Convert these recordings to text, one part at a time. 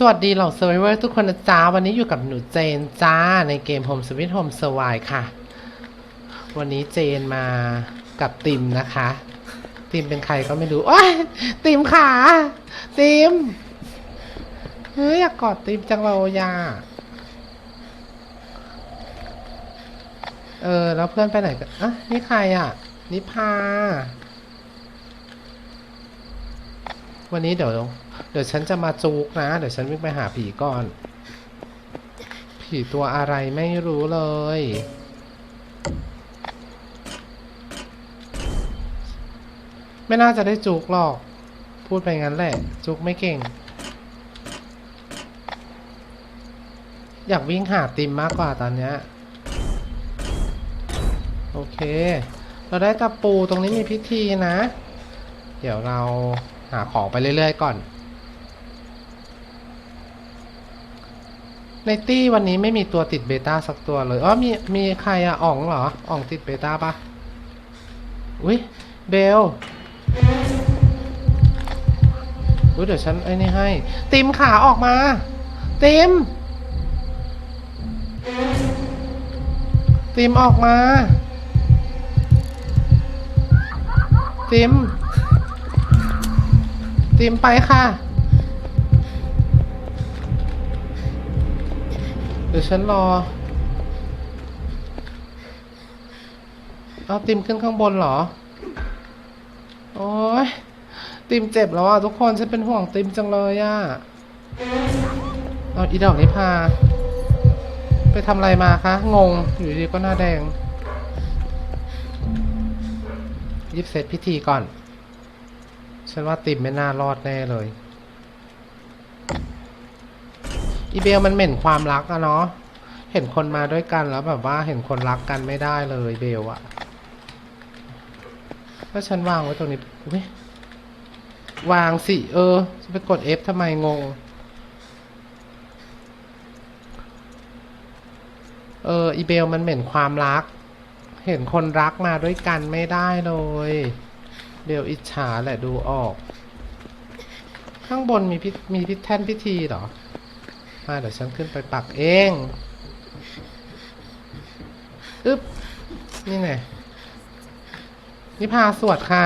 สวัสดีเหล่าเซอร์ไวเวอร์ทุกคนนะจ๊ะวันนี้อยู่กับหนูเจนจ้าในเกม Home Sweet Home s u r v i ค่ะ วันนี้เจนมากับติมนะคะ ติมเป็นใครก็ไม่รู้โอ้ยติมขาติมเฮ้ยอยากกอดติมจังเลยอะเออ แล้วเพื่อนไปไหนกันอะนี่ใครอะ นิพา วันนี้เดี๋ยวเดี๋ยวฉันจะมาจูกนะ เดี๋ยวฉันวิ่งไปหาผีก่อน ผีตัวอะไรไม่รู้เลย ไม่น่าจะได้จูกหรอก พูดไปงั้นแหละ จูกไม่เก่ง อยากวิ่งหาติมมากกว่าตอนเนี้ยโอเค เราได้ตะปูตรงนี้มีพิธีนะ เดี๋ยวเรา หาของไปเรื่อยๆก่อน ในตี้วันนี้ไม่มีตัวติดเบต้าสักตัวเลยอ๋อมีมีใครอะอ่องเหรออ่องติดเบต้าปะอุ้ยเบลอุ้ยเดี๋ยวฉันไอ้นี่ให้ ติมขาออกมา ติม ติมออกมา ติม ติมไปค่ะ เดี๋ยวฉันรอ เอาติมขึ้นข้างบนเหรอ โอ้ยติมเจ็บแล้วอะทุกคนฉันเป็นห่วงติมจังเลยอะ เอาอีดอกนี้พา ไปทำอะไรมาคะ งง อยู่ดีก็หน้าแดงยิบเสร็จพิธีก่อน ฉันว่าติมไม่น่ารอดแน่เลย อีเบลมันเหม็นความรักอะเนาะ เห็นคนมาด้วยกันแล้วแบบว่าเห็นคนรักกันไม่ได้เลยเบลอะแล้วฉันวางไว้ตรงนี้อุ๊ยวางสิ เออ จะไปกด F ทำไมงง เออ อีเบลมันเหม็นความรัก เห็นคนรักมาด้วยกันไม่ได้เลย เบลอิจฉาแหละดูออก ข้างบนมีพิมีพิแท่นพิธีเหรอ มาเดี๋ยวฉันขึ้นไปปักเองอึ๊บ นี่ไงนี่พาสวดค่ะ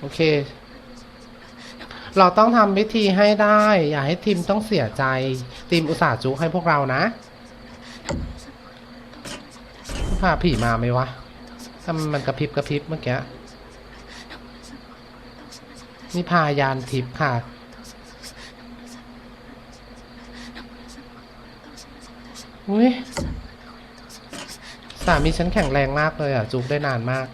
โอเค เราต้องทำพิธีให้ได้ อย่าให้ทีมต้องเสียใจ ทีมอุตส่าห์จุให้พวกเรานะพาผีมาไหมวะ ทำมันกระพริบกระพริบเมื่อกี้นี่พายานทิพย์ค่ะ อุ้ยสามีฉันแข็งแรงมากเลยอะ จุกได้นานมาก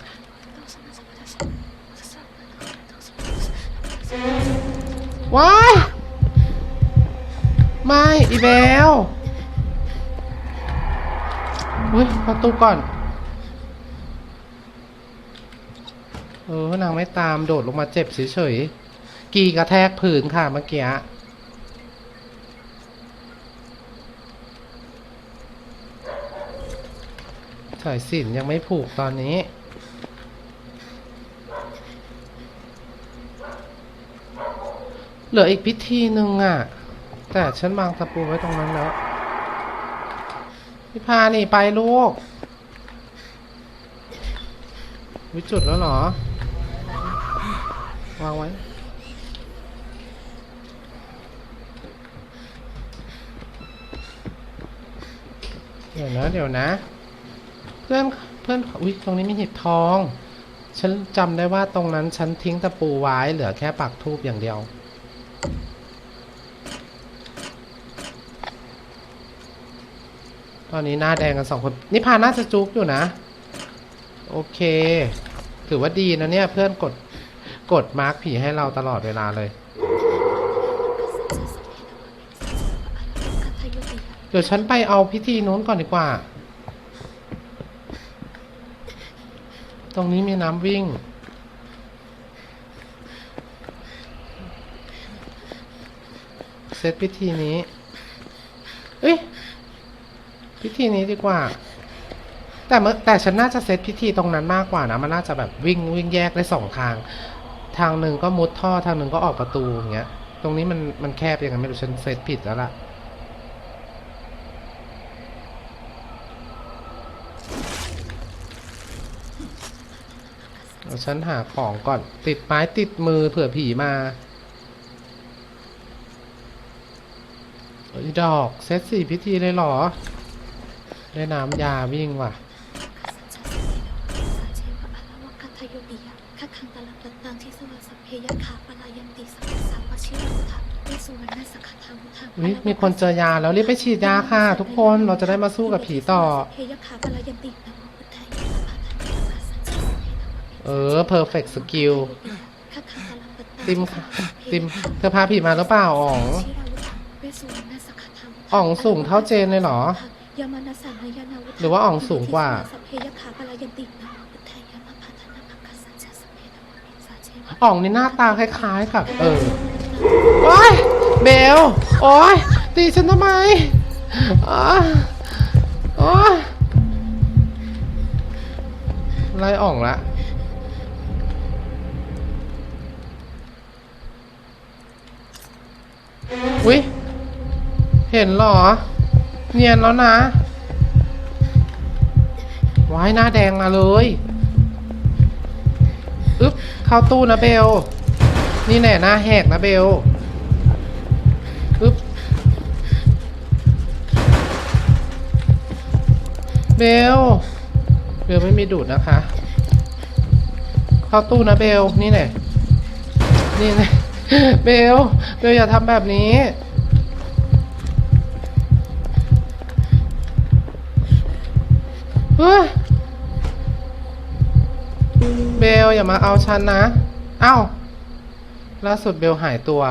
ว้าย ไม่ อีเบลอุ้ยประตูก่อน เออนางไม่ตามโดดลงมาเจ็บเฉยๆ กีกระแทกผืนค่ะเมื่อกี้สายสินยังไม่ผูกตอนนี้ เหลืออีกพิธีหนึ่งอะ แต่ฉันวางตะปูไว้ตรงนั้นแล้ว พี่พานี่ไปลูกวิจุดแล้วเหรอ วางไว้ เดี๋ยวนะเดี๋ยวนะ เพื่อนเพื่อนอุ้ยตรงนี้มีหีบทอง ฉันจำได้ว่าตรงนั้นฉันทิ้งตะปูไว้เหลือแค่ปักทูบอย่างเดียวตอนนี้หน้าแดงกันสองคนนี่พาน่าจะจุกอยู่นะ โอเค ถือว่าดีนะเนี่ยเพื่อนกด กดมาร์กผีให้เราตลอดเวลาเลยเดี๋ยวฉันไปเอาพิธีนู้นก่อนดีกว่า ตรงนี้มีน้ำวิ่ง เซตพิธีนี้ เอ้ย พิธีนี้ดีกว่า แต่เมื่อแต่ฉันน่าจะเซตพิธีตรงนั้นมากกว่านะ มันน่าจะแบบวิ่งวิ่งแยกได้สองทาง ทางหนึ่งก็มุดท่อทางหนึ่งก็ออกประตูอย่างเงี้ย ตรงนี้มันมันแคบยังไงไม่รู้ฉันเซตผิดแล้วล่ะฉันหาของก่อนติดไม้ติดมือเผื่อผีมาอ้ดอกเซตสี่พิธีเลยเหรอ ได้น้ำยาวิ่งว่ะ อุ๊ยมีคนเจอยาแล้วรีบไปฉีดยาค่ะ ทุกคนเราจะได้มาสู้กับผีต่อเออ perfect skill ติมค่ะติมเธอพาผีมาหรือเปล่าอ๋องอ๋องสูงเท่าเจนเลยเหรอหรือว่าอ๋องสูงกว่า อ๋องในหน้าตาคล้ายๆกับเออโอ๊ยเบลโอ๊ยตีฉันทำไมอ๋อโอ๊ยไล่อ่องละอุ๊ยเห็นเหรอ เนียนแล้วนะว้ายหน้าแดงมาเลย อึ๊บเข้าตู้นะเบล นี่แน่หน้าแหกนะเบลอึ๊บเบล เบลไม่มีดูดนะคะ เข้าตู้นะเบล นี่แน่นี่แน่เบล เบลอย่าทำแบบนี้เฮ้ย เบลอย่ามาเอาฉันนะ เอ้า ล่าสุดเบลหายตัว